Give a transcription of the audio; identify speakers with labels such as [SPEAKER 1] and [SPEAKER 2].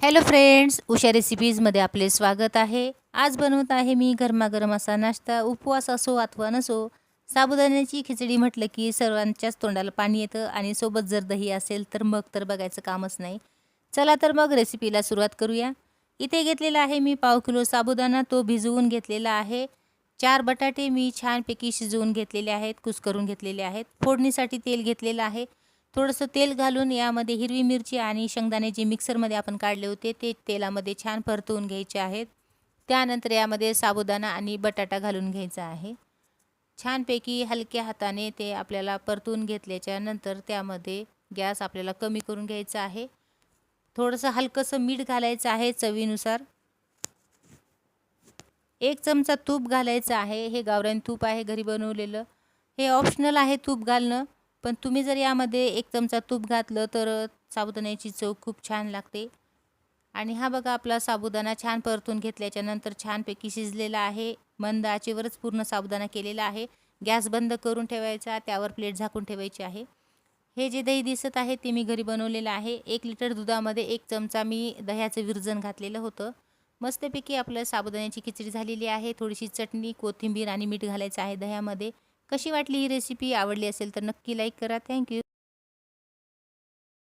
[SPEAKER 1] Hello friends Usha रेसिपीजमध्ये आपले स्वागत आहे. आज बनवत आहे मी गरमागरम असा नाश्ता उपवास असो अथवा नसो साबुदाण्याची खिचडी म्हटलं की सर्वांच्याच तोंडाला पाणी येतं आणि सोबत जर दही असेल तर मग तर बघायचं कामच नाही. चला तर मग रेसिपीला सुरुवात करूया. इथे घेतलेला आहे मी पाव किलो साबुदाणा तो भिजवून घेतलेला आहे. चार बटाटे मी छानपैकी शिजवून घेतलेले आहेत कुस्करून घेतलेले आहेत. फोडणीसाठी तेल घेतलेलं आहे. थोडंसं तेल घालून यामध्ये हिरवी मिरची आणि शेंगदाणे जे मिक्सरमध्ये आपण काढले होते ते तेलामध्ये छान परतवून घ्यायचे आहेत. त्यानंतर यामध्ये साबुदाणा आणि बटाटा घालून घ्यायचा आहे. छानपैकी हलक्या हाताने ते आपल्याला परतून घेतल्याच्या नंतर त्यामध्ये गॅस आपल्याला कमी करून घ्यायचा आहे. थोडंसं हलकंसं मीठ घालायचं आहे चवीनुसार. एक चमचा तूप घालायचं आहे. हे गावरान तूप आहे घरी बनवलेलं. हे ऑप्शनल आहे तूप घालणं. पण तुम्ही जर यामध्ये एक चमचा तूप घातलं तर साबुदाण्याची चव खूप छान लागते. आणि हा बघा आपला साबुदाणा छान परतून घेतल्याच्या नंतर छानपैकी शिजलेला आहे. मंद आचेवरच पूर्ण साबुदाणा केलेला आहे. गॅस बंद करून ठेवायचा त्यावर प्लेट झाकून ठेवायची आहे. हे जे दही दिसत आहे ते मी घरी बनवलेलं आहे. एक लिटर दुधामध्ये एक चमचा मी दह्याचं विरजन घातलेलं होतं. मस्तपैकी आपलं साबुदाण्याची खिचडी झालेली आहे. थोडीशी चटणी कोथिंबीर आणि मीठ घालायचं आहे दह्यामध्ये. कशी वाटली ही रेसिपी आवडली असेल तर नक्की लाईक करा. थँक्यू